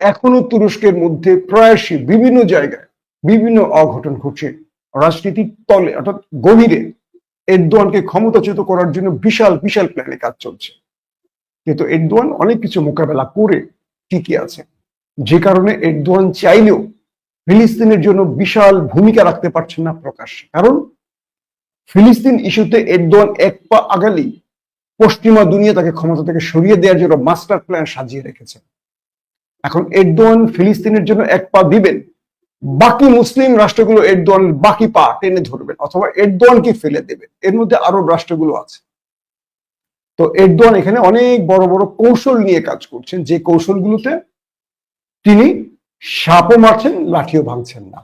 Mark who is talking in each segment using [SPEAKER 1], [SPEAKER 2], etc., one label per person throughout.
[SPEAKER 1] এখনও তুরস্কের মধ্যে প্রায়শই বিভিন্ন জায়গায় বিভিন্ন অঘটন ঘটছে। রাজনীতির তলে, অর্থাৎ গভীরে এরদোয়ানকে ক্ষমতাচ্যুত করার জন্য বিশাল বিশাল প্ল্যানে কাজ চলছে। কিন্তু এরদোয়ান অনেক কিছু মোকাবেলা করে টিকে আছে। যে কারণে এরদোয়ান চাইলেও ফিলিস্তিনের জন্য বিশাল ভূমিকা রাখতে পারছেন না প্রকাশ। কারণ ফিলিস্তিন ইস্যুতে এরদোয়ান এক পা আগালি পশ্চিমা দুনিয়া তাকে ক্ষমতা থেকে সরিয়ে দেওয়ার জন্য মাস্টার প্ল্যান সাজিয়ে রেখেছে। এখন এরদোয়ান ফিলিস্তিনের জন্য এক পা দিবেন, বাকি মুসলিম রাষ্ট্রগুলো এরদোয়ানের বাকি পা টেনে ধরবেন, অথবা এরদোয়ানকে ফেলে দেবেন। এর মধ্যে আরব রাষ্ট্রগুলো আছে। তো এরদোয়ান এখানে অনেক বড় বড় কৌশল নিয়ে কাজ করছেন, যে কৌশলগুলোতে তিনি সাপও মারছেন, লাঠিও ভাঙছেন না।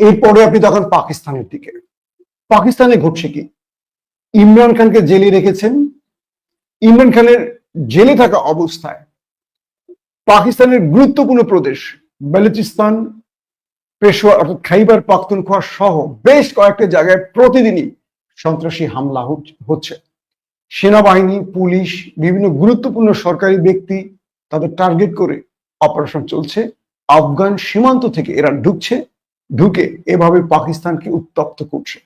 [SPEAKER 1] এরপরে আপনি তখন পাকিস্তানের দিকে। পাকিস্তানে ঘটছে কি? ইমরান খানকে জেলে রেখেছেন। ইমরান খানের জেলে থাকা অবস্থায় পাকিস্তানের গুরুত্বপূর্ণ প্রদেশ বেলুচিস্তান পেশোয়া অর্থাৎ খাইবার পাখতুনখোয়া সহ বেশ কয়েকটা জায়গায় প্রতিদিনই সন্ত্রাসী হামলা হচ্ছে। সেনাবাহিনী, পুলিশ, বিভিন্ন গুরুত্বপূর্ণ সরকারি ব্যক্তি তাদের টার্গেট করে অপারেশন চলছে। আফগান সীমান্ত থেকে এরা ঢুকছে, ঢুকে এভাবে পাকিস্তানকে উত্তপ্ত করছে।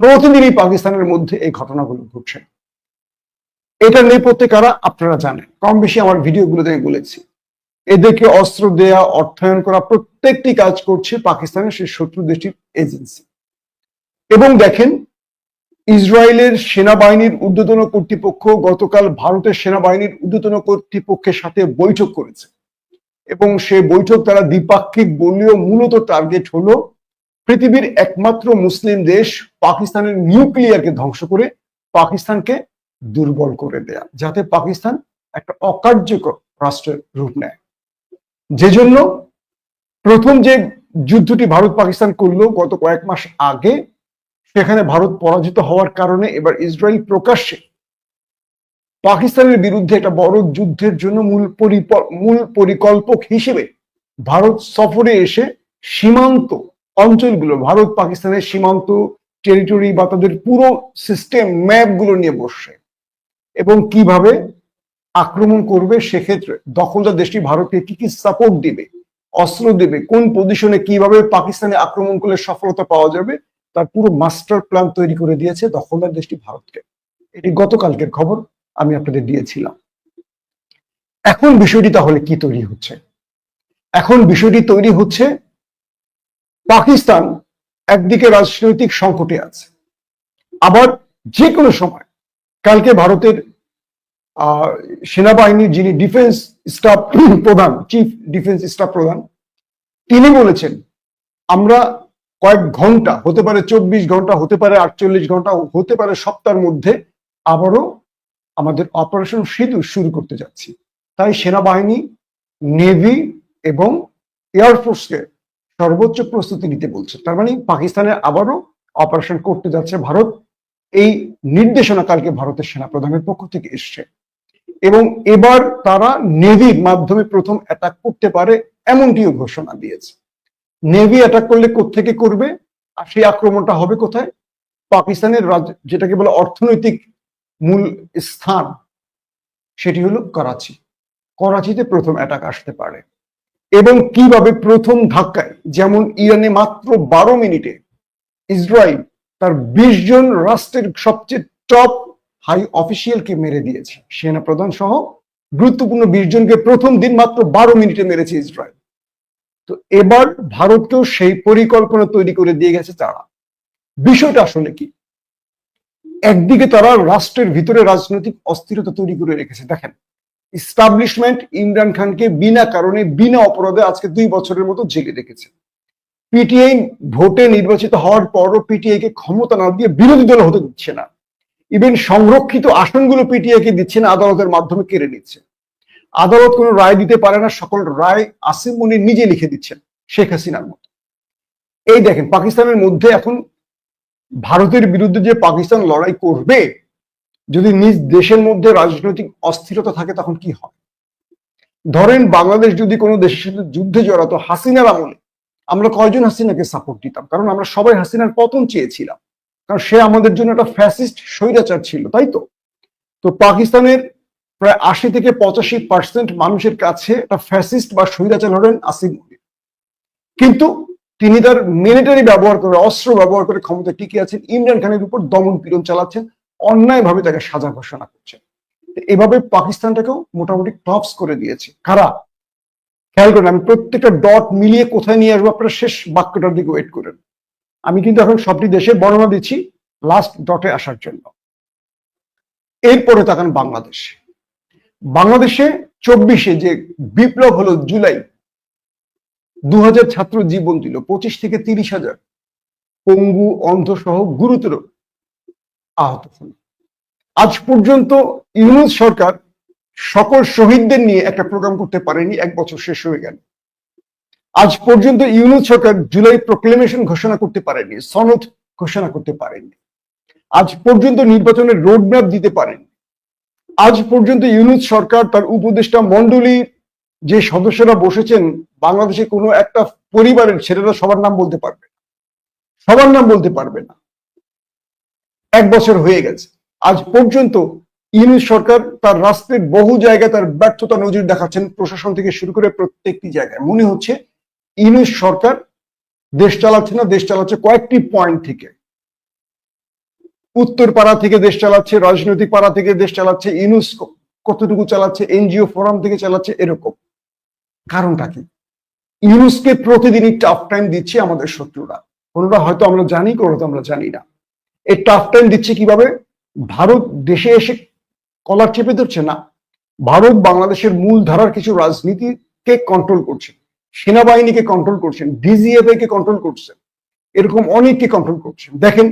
[SPEAKER 1] প্রতিদিনই পাকিস্তানের মধ্যে এই ঘটনাগুলো ঘটছে। এটা নেপথ্যে কারা আপনারা জানেন। কম বেশি আমার ভিডিওগুলোতে বলেছি। এদেরকে অস্ত্র দেয়া, অর্থায়ন করা, প্রত্যেকটি কাজ করছে পাকিস্তানের সেই শত্রু দেশটির এজেন্সি। এবং দেখেন, ইসরায়েলের সেনাবাহিনীর ঊর্ধ্বতন কর্তৃপক্ষ গতকাল ভারতের সেনাবাহিনীর ঊর্ধ্বতন কর্তৃপক্ষের সাথে বৈঠক করেছে। এবং সে বৈঠক তারা দ্বিপাক্ষিক বললেও মূলত টার্গেট হলো পৃথিবীর একমাত্র মুসলিম দেশ পাকিস্তানের নিউক্লিয়ারকে ধ্বংস করে পাকিস্তানকে দুর্বল করে দেয়া, যাতে পাকিস্তান একটা অকার্যকর রাষ্ট্রের রূপ নেয়। যে জন্য প্রথম যে যুদ্ধটি ভারত পাকিস্তান করল গত কয়েক মাস আগে, সেখানে ভারত পরাজিত হওয়ার কারণে এবার ইসরায়েল প্রকাশ্যে পাকিস্তানের বিরুদ্ধে একটা বড় যুদ্ধের জন্য মূল মূল পরিকল্পক হিসেবে ভারত সফরে এসে সীমান্ত অঞ্চলগুলো ভারত পাকিস্তানের সীমান্ত টেরিটরি বা তাদের পুরো সিস্টেম ম্যাপগুলো নিয়ে বসছে এবং কীভাবে আক্রমণ করবে সেক্ষেত্রে দখলদার দেশটি ভারতকে কি কি সাপোর্ট দিবে, অস্ত্র দেবে, কোন পজিশনে কীভাবে পাকিস্তানে আক্রমণ করলে সফলতা পাওয়া যাবে, তার পুরো মাস্টার প্ল্যান তৈরি করে দিয়েছে দখলদার দেশটি ভারতকে। এটি গতকালকের খবর, আমি আপনাদের দিয়েছিলাম। এখন বিষয়টি তাহলে কি তৈরি হচ্ছে? এখন বিষয়টি তৈরি হচ্ছে, পাকিস্তান একদিকে রাজনৈতিক সংকটে আছে, আবার যে কোনো সময় কালকে ভারতের সেনাবাহিনীর যিনি ডিফেন্স স্টাফ প্রধান চিফ ডিফেন্স স্টাফ প্রধান, তিনি বলেছেন, আমরা কয়েক ঘণ্টা, হতে পারে চব্বিশ ঘণ্টা, হতে পারে আটচল্লিশ ঘণ্টা, হতে পারে সপ্তাহের মধ্যে আবারও আমাদের অপারেশন সেতু শুরু করতে যাচ্ছি। তাই সেনাবাহিনী নেভি এবং এয়ারফোর্সকে সর্বোচ্চ প্রস্তুতি নিতে বলছে। তার মানে পাকিস্তানে আবারও অপারেশন করতে যাচ্ছে ভারত। এই নির্দেশনা কালকে ভারতের সেনা প্রধানের পক্ষ থেকে এসছে। এবং এবার তারা নেভির মাধ্যমে প্রথম অ্যাটাক করতে পারে এমনটিও ঘোষণা দিয়েছে। নেভি অ্যাটাক করলে থেকে করবে? আর সেই আক্রমণটা হবে কোথায়? পাকিস্তানের যেটাকে বলে অর্থনৈতিক মূল স্থান, সেটি হলো করাচি। করাচিতে প্রথম অ্যাটাক আসতে পারে। এবং কীভাবে প্রথম ধাক্কায়, যেমন ইরানে মাত্র বারো মিনিটে ইসরায়েল তার বিশ জন রাষ্ট্রের সবচেয়ে টপ হাই অফিসিয়ালকে মেরে দিয়েছে। সেনা প্রধান সহ গুরুত্বপূর্ণ বিশ জনকে প্রথম দিন মাত্র বারো মিনিটে মেরেছে ইসরায়েল। তো এবার ভারতকেও সেই পরিকল্পনা তৈরি করে দিয়ে গেছে তারা। বিষয়টা আসলে কি? একদিকে তারা রাষ্ট্রের ভিতরে রাজনৈতিক অস্থিরতা তৈরি করে রেখেছে। দেখেন ইস্টাবলিশমেন্ট ইমরান খানকে বিনা কারণে, বিনা অপরাধে আজকে দুই বছরের মতো জেলে রেখেছে। পিটিআই ভোটে নির্বাচিত হওয়ার পরও পিটিআই কে ক্ষমতা না দিয়ে বিরোধী দল হতে দিচ্ছে না। ইভেন সংরক্ষিত আসনগুলো পিটিআই কে দিচ্ছে না, আদালতের মাধ্যমে কেড়ে নিচ্ছে। আদালত কোনো রায় দিতে পারে না, সকল রায় আসিম মনির নিজে লিখে দিচ্ছেন শেখ হাসিনার মতো। এই দেখেন, পাকিস্তানের মধ্যে এখন ভারতের বিরুদ্ধে যে পাকিস্তান লড়াই করবে, যদি নিজ দেশের মধ্যে রাজনৈতিক অস্থিরতা থাকে, তখন কি হয়? ধরেন বাংলাদেশ যদি কোনো দেশের সাথে যুদ্ধে জড়াতো হাসিনার আমলে আমরা কয়জন হাসিনাকে সাপোর্ট দিতাম? কারণ আমরা সবাই হাসিনার পতন চেয়েছিলাম। কারণ সে আমাদের জন্য একটা ফ্যাসিস্ট স্বৈরাচার ছিল, তাই তো? তো পাকিস্তানের প্রায় আশি থেকে পঁচাশি পার্সেন্ট মানুষের কাছে একটা ফ্যাসিস্ট বা স্বৈরাচার হলেন আসিফ মনির। কিন্তু তিনি তার মিলিটারি ব্যবহার করে, অস্ত্র ব্যবহার করে ক্ষমতা টিকে আছেন, ইমরান খানের উপর দমন পীড়ন চালাচ্ছেন, অন্যায়ভাবে তাকে সাজা ঘোষণা করছেন। এভাবে পাকিস্তানটাকেও মোটামুটি টপস করে দিয়েছে। কারা? খেয়াল করেন, আমি প্রত্যেকটা ডট মিলিয়ে কোথায় নিয়ে আসব? আপনারা শেষ বাক্যটার দিকে ওয়েট করেন। আমি কিন্তু এখন সবটি দেশে বর্ণনা দিচ্ছি লাস্ট ডটে আসার জন্য। এরপরে তাকান বাংলাদেশ। বাংলাদেশে চব্বিশে যে বিপ্লব হলো জুলাই দু হাজার ছাত্র জীবন দিল, পঁচিশ থেকে তিরিশ হাজার। পঙ্গু অন্ধ সহ গুরুতর আহত হল আজ পর্যন্ত ইউনুস সরকার সকল শহীদদের নিয়ে একটা প্রোগ্রাম করতে পারেনি, এক বছর শেষ হয়ে গেল। আজ পর্যন্ত ইউনুস সরকার জুলাই প্রোক্লেমেশন ঘোষণা করতে পারেনি, সনদ ঘোষণা করতে পারেনি। আজ পর্যন্ত নির্বাচনের রোডম্যাপ দিতে পারেনি। আজ পর্যন্ত ইউনুস সরকার তার উপদেষ্টা মন্ডলী যে সদস্যরা বসেছেন, বাংলাদেশে কোনো একটা পরিবারের ছেলেরা সবার নাম বলতে পারবে। সবার নাম বলতে পারবে না। এক বছর হয়ে গেছে। আজ পর্যন্ত ইউনুস সরকার তার রাষ্ট্রের বহু জায়গায় তার ব্যর্থতা নজির দেখাচ্ছেন, প্রশাসন থেকে শুরু করে প্রত্যেকটি জায়গায়। মনে হচ্ছে ইউনুস সরকার দেশ চালাচ্ছে না, দেশ চালাচ্ছে কয়েকটি পয়েন্ট থেকে। উত্তর পাড়া থেকে দেশ চালাচ্ছে, রাজনৈতিক পাড়া থেকে দেশ চালাচ্ছে ইউনুস কতটুকু চালাচ্ছে, এনজিও ফোরাম থেকে চালাচ্ছে এরকম। কারণটা কি? ইউনুসকে প্রতিদিনই টাফ টাইম দিচ্ছে আমাদের শত্রুরা। কোনোটা হয়তো আমরা জানি, কোনোটা আমরা জানি না। এই টাফ টাইম দিচ্ছে কীভাবে? ভারত দেশে এসে কলার চেপে ধরছে না। ভারত বাংলাদেশের মূল ধারার কিছু রাজনীতিকে কন্ট্রোল করছে, সেনাবাহিনীকে কন্ট্রোল করছেন ডিজিএফআই কে কন্ট্রোল করছেন এরকম অনেককে কন্ট্রোল করছেন দেখেন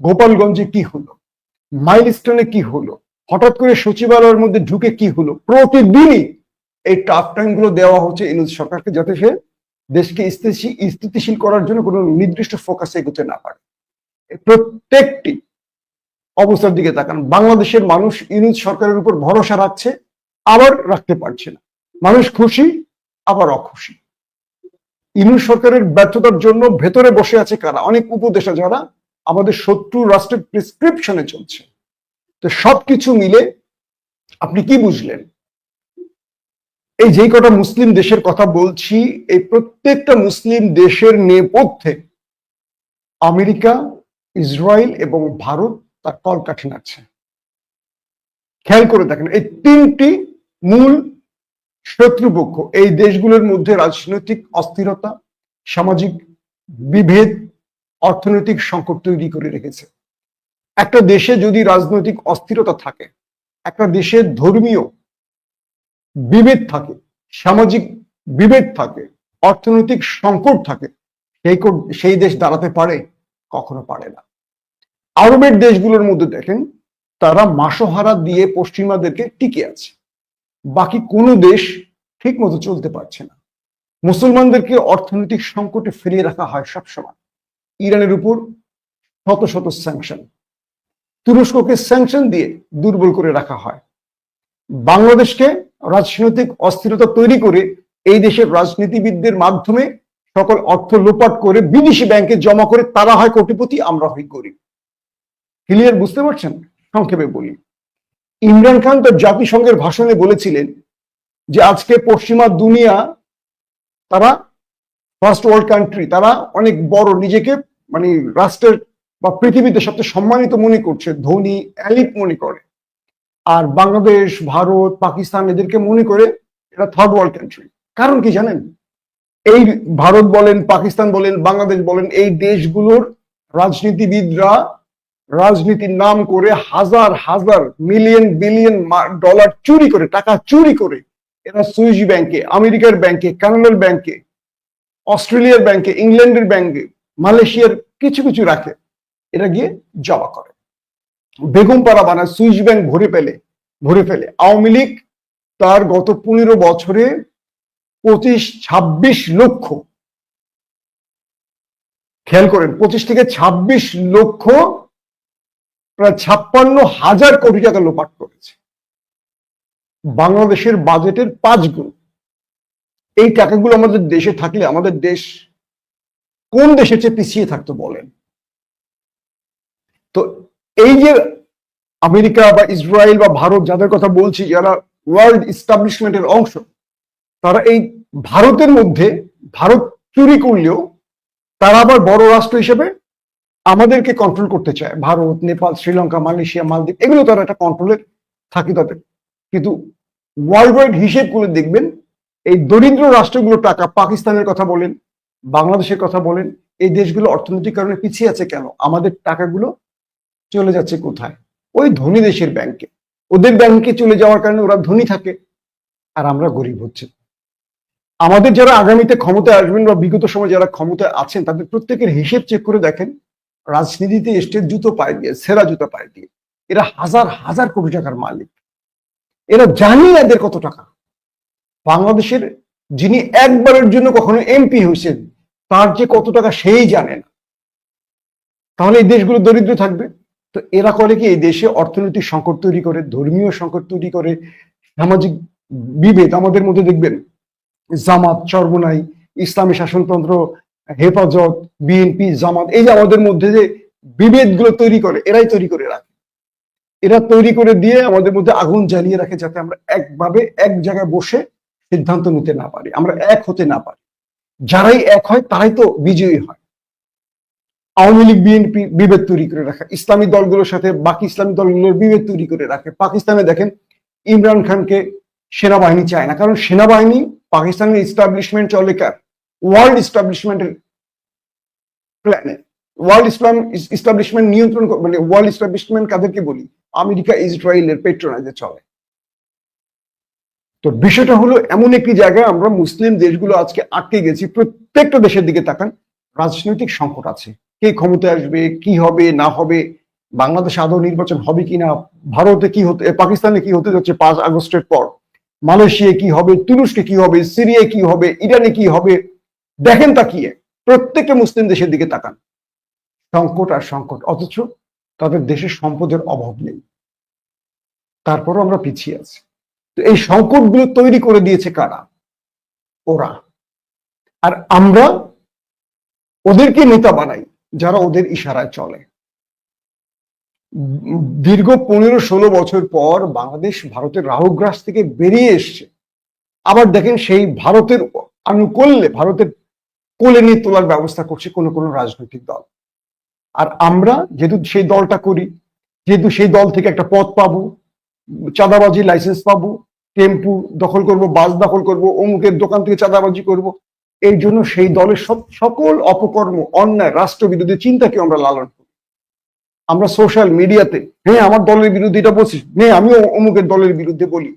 [SPEAKER 1] গোপালগঞ্জে কি হলো, মাইলস্টোনে কি হলো, হঠাৎ করে সচিবালয়ের মধ্যে ঢুকে কি হলো, প্রতিদিনই এই টাফ টাইমগুলো দেওয়া হচ্ছে ইউনুস সরকারকে যাতে সে দেশকে স্থিতিশীল করার জন্য কোনো নির্দিষ্ট ফোকাসে এগোতে না পারে। প্রত্যেকটি অবস্থার দিকে তাকান। বাংলাদেশের মানুষ ইউনুস সরকারের উপর ভরসা রাখছে, আবার রাখতে পারছে না। মানুষ খুশি, আবার অখুশি। ইউনুস সরকারের ব্যর্থতার জন্য ভেতরে বসে আছে কারা? অনেক উপদেশা যারা আমাদের শত্রু রাষ্ট্রের প্রেসক্রিপশনে চলছে। তো সবকিছু মিলে আপনি কি বুঝলেন? এই যেই কটা মুসলিম দেশের কথা বলছি, এই প্রত্যেকটা মুসলিম দেশের নেপথ্যে আমেরিকা, ইসরায়েল এবং ভারত তার কলকাঠি নাড়ছে খেয়াল করে দেখেন, এই তিনটি মূল শত্রুপক্ষ, এই দেশগুলোর মধ্যে রাজনৈতিক অস্থিরতা, সামাজিক বিভেদ, অর্থনৈতিক সংকট তৈরি করে রেখেছে। একটা দেশে যদি রাজনৈতিক অস্থিরতা থাকে, একটা দেশের ধর্মীয় বিভেদ থাকে, সামাজিক বিভেদ থাকে, অর্থনৈতিক সংকট থাকে, সেই সেই দেশ দাঁড়াতে পারে, কখনো পারে না। আরবের দেশগুলোর মধ্যে দেখেন, তারা মাসোহারা দিয়ে পশ্চিমাদেরকে টিকে আছে। বাকি কোনো দেশ ঠিক মতো চলতে পারছে না। মুসলমানদেরকে অর্থনৈতিক সংকটে ফেলিয়ে রাখা হয় সবসময়। ইরানের উপর শত শত স্যাংশন তুরস্ককে স্যাংশন দিয়ে দুর্বল করে রাখা হয়। বাংলাদেশকে রাজনৈতিক অস্থিরতা তৈরি করে এই দেশের রাজনীতিবিদদের মাধ্যমে সকল অর্থ লোপাট করে বিদেশি ব্যাংকে জমা করে তারা হয় কোটিপতি, আমরা হই গরিব। ক্লিয়ার বুঝতে পারছেন? সংক্ষেপে বলি। ইমরান খান তার জাতিসংঘের ভাষণে বলেছিলেন যে আজকে পশ্চিমা দুনিয়া, তারা ফার্স্ট ওয়ার্ল্ড কান্ট্রি তারা অনেক বড় নিজেকে মানে রাষ্ট্রের বা পৃথিবীতে সবচেয়ে সম্মানিত মনে করছে, ধনী অ্যালিট মনে করে। আর বাংলাদেশ, ভারত, পাকিস্তান এদেরকে মনে করে এটা থার্ড ওয়ার্ল্ড কান্ট্রি কারণ কি জানেন? এই ভারত বলেন, পাকিস্তান বলেন, বাংলাদেশ বলেন, এই দেশগুলোর রাজনীতিবিদরা রাজনীতির নাম করে হাজার হাজার মিলিয়ন বিলিয়ন ডলার চুরি করে, টাকা চুরি করে এরা সুইস ব্যাংকে, আমেরিকার ব্যাংকে, কানাডার ব্যাংকে, অস্ট্রেলিয়ার ব্যাংকে, ইংল্যান্ডের ব্যাংকে, মালয়েশিয়ার কিছু কিছু রাখে, এরা গিয়ে জমা করে। বেগম পাড়া বানায় সুইস ব্যাংক ভরে ফেলে ভরে ফেলে। আওয়ামী লীগ তার গত পনেরো বছরে পঁচিশ, ছাব্বিশ লক্ষ, খেয়াল করেন, পঁচিশ থেকে ছাব্বিশ লক্ষ প্রায় ছাপ্পান্ন হাজার কোটি টাকা লোপাট করেছে। বাংলাদেশের বাজেটের পাঁচ গুণ। এই টাকাগুলো আমাদের দেশে থাকলে আমাদের দেশ কোন দেশের চেয়ে পিছিয়ে থাকতো বলেন? তো এই যে আমেরিকা বা ইসরায়েল বা ভারত যাদের কথা বলছি, যারা ওয়ার্ল্ড ইস্টাবলিশমেন্টের অংশ, তারা এই ভারতের মধ্যে ভারত চুরি করলেও তারা আবার বড় রাষ্ট্র হিসেবে আমাদেরকে কন্ট্রোল করতে চায়। ভারত, নেপাল, শ্রীলঙ্কা, মালয়েশিয়া, মালদ্বীপ, এগুলো তারা একটা কন্ট্রোলের থাকে তাদের। কিন্তু ওয়ার্ল্ড ওয়াইড হিসেব করে দেখবেন, এই দরিদ্র রাষ্ট্রগুলোর টাকা, পাকিস্তানের কথা বলেন, বাংলাদেশের কথা বলেন, এই দেশগুলো অর্থনৈতিক কারণে পিছিয়ে আছে কেন? আমাদের টাকাগুলো চলে যাচ্ছে কোথায়? ওই ধনী দেশের ব্যাংকে ওদের ব্যাংকে চলে যাওয়ার কারণে ওরা ধনী থাকে, আর আমরা গরিব হচ্ছে। আমাদের যারা আগামীতে ক্ষমতায় আসবেন বা বিগত সময় যারা ক্ষমতায় আছেন, তাদের প্রত্যেকের হিসেব চেক করে দেখেন রাজনীতিতে এসছে জুতো পায়ে দিয়ে সেরা জুতো পায়ে দিয়ে এরা হাজার হাজার কোটি টাকার মালিক। এরা জানি এদের কত টাকা। বাংলাদেশের যিনি একবারের জন্য কখনো এমপি হয়েছেন, তার যে কত টাকা সেই জানে না। তাহলে এই দেশগুলো দরিদ্র থাকবে? তো এরা করে কি? এই দেশে অর্থনৈতিক সংকট তৈরি করে, ধর্মীয় সংকট তৈরি করে, সামাজিক বিভেদ। আমাদের মধ্যে দেখবেন জামাত চর্বনাই ইসলামী শাসনতন্ত্র হেফাজত, বিএনপি, জামাত, এই যে আমাদের মধ্যে যে বিভেদগুলো তৈরি করে, এরাই তৈরি করে রাখে। এরা তৈরি করে দিয়ে আমাদের মধ্যে আগুন জ্বালিয়ে রাখে যাতে আমরা একভাবে এক জায়গায় বসে সিদ্ধান্ত নিতে না পারি, আমরা এক হতে না পারি। যারাই এক হয়, তারাই তো বিজয়ী হয়। আওয়ামী লীগ, বিএনপি বিভেদ তৈরি করে রাখে। ইসলামী দলগুলোর সাথে বাকি ইসলামী দলগুলোর বিভেদ তৈরি করে রাখে। পাকিস্তানে দেখেন, ইমরান খানকে সেনাবাহিনী চায় না। কারণ সেনাবাহিনী পাকিস্তানের ইস্টাবলিশমেন্ট চলে কার? ওয়ার্ল্ড ইস্টাবলিশমেন্টের প্ল্যানে ওয়ার্ল্ড ইসলাম ইস্টাবলিশমেন্ট নিয়ন্ত্রণ মানে ওয়ার্ল্ড ইস্টাবলিশমেন্ট কাদেরকে বলি? আমেরিকা, ইসরায়েলের পেট্রোনাইজে চলে। তো বিষয়টা হলো এমন একটি জায়গায় আমরা মুসলিম দেশগুলো আজকে আটকে গেছি, প্রত্যেকটা দেশের দিকে তাকান, রাজনৈতিক সংকট আছে। কে ক্ষমতায় আসবে, কি হবে, না হবে, বাংলাদেশে আদৌ নির্বাচন হবে কিনা, ভারতে কি হতে পাকিস্তানে কি হতে যাচ্ছে পাঁচ আগস্টের পর মালয়েশিয়া কি হবে, তুরস্কে কি হবে, সিরিয়ায় কি হবে, ইরানে কি হবে দেখেন তাকিয়ে, প্রত্যেকে মুসলিম দেশের দিকে তাকান। সংকট আর সংকট, অথচ তাদের দেশের সম্পদের অভাব নেই। তারপরও আমরা পিছিয়ে আছি। তো এই সংকটগুলো তৈরি করে দিয়েছে কারা? ওরা। আর আমরা ওদেরকে নেতা বানাই, যারা ওদের ইশারায় চলে। দীর্ঘ পনেরো ষোলো বছর পর বাংলাদেশ ভারতের রাহুগ্রাস থেকে বেরিয়ে এসছে। আবার দেখেন সেই ভারতের আনুকূল্যে, ভারতের কোলে নিয়ে তোলার ব্যবস্থা করছে কোনো কোনো রাজনৈতিক দল। আর আমরা যেহেতু সেই দলটা করি, যেহেতু সেই দল থেকে একটা পথ পাবো, চাঁদাবাজি লাইসেন্স পাবো, টেম্পু দখল করব, বাস দখল করব, অমুকের দোকান থেকে চাঁদাবাজি করব এই জন্য সেই দলের সব, সকল অপকর্ম, অন্যায়, রাষ্ট্রবিরোধী চিন্তাকে আমরা লালন করি। আমরা সোশ্যাল মিডিয়াতে হ্যাঁ আমার দলের বিরুদ্ধে এটা বলছিস হ্যাঁ আমিও অমুকের দলের বিরুদ্ধে বলি,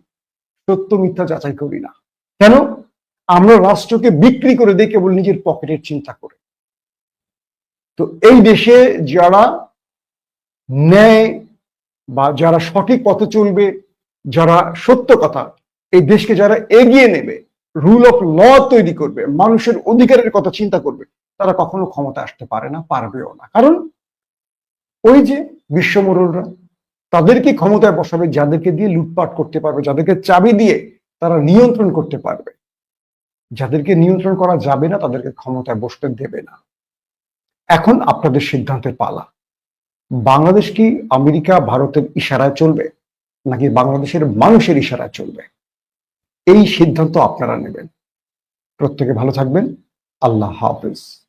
[SPEAKER 1] সত্য মিথ্যা যাচাই করি না। কেন? আমরা রাষ্ট্রকে বিক্রি করে দিই কেবল নিজের পকেটের চিন্তা করে। তো এই দেশে যারা ন্যায় বা যারা সঠিক পথে চলবে, যারা সত্য কথা, এই দেশকে যারা এগিয়ে নেবে রুল অফ ল তৈরি করবে, মানুষের অধিকারের কথা চিন্তা করবে, তারা কখনো ক্ষমতা আসতে পারে না, পারবেও না। কারণ ওই যে বিশ্বমরুলরা তাদেরকে ক্ষমতায় বসাবে, যাদেরকে দিয়ে লুটপাট করতে পারবে, যাদেরকে চাবি দিয়ে তারা নিয়ন্ত্রণ করতে পারবে। যাদেরকে নিয়ন্ত্রণ করা যাবে না, তাদেরকে ক্ষমতায় বসতে দেবে না। এখন আপনাদের সিদ্ধান্তের পালা। বাংলাদেশ কি আমেরিকা ভারতের ইশারায় চলবে, নাকি বাংলাদেশের মানুষের ইশারায় চলবে? এই সিদ্ধান্ত আপনারা নেবেন। প্রত্যেকে ভালো থাকবেন। আল্লাহ হাফেজ।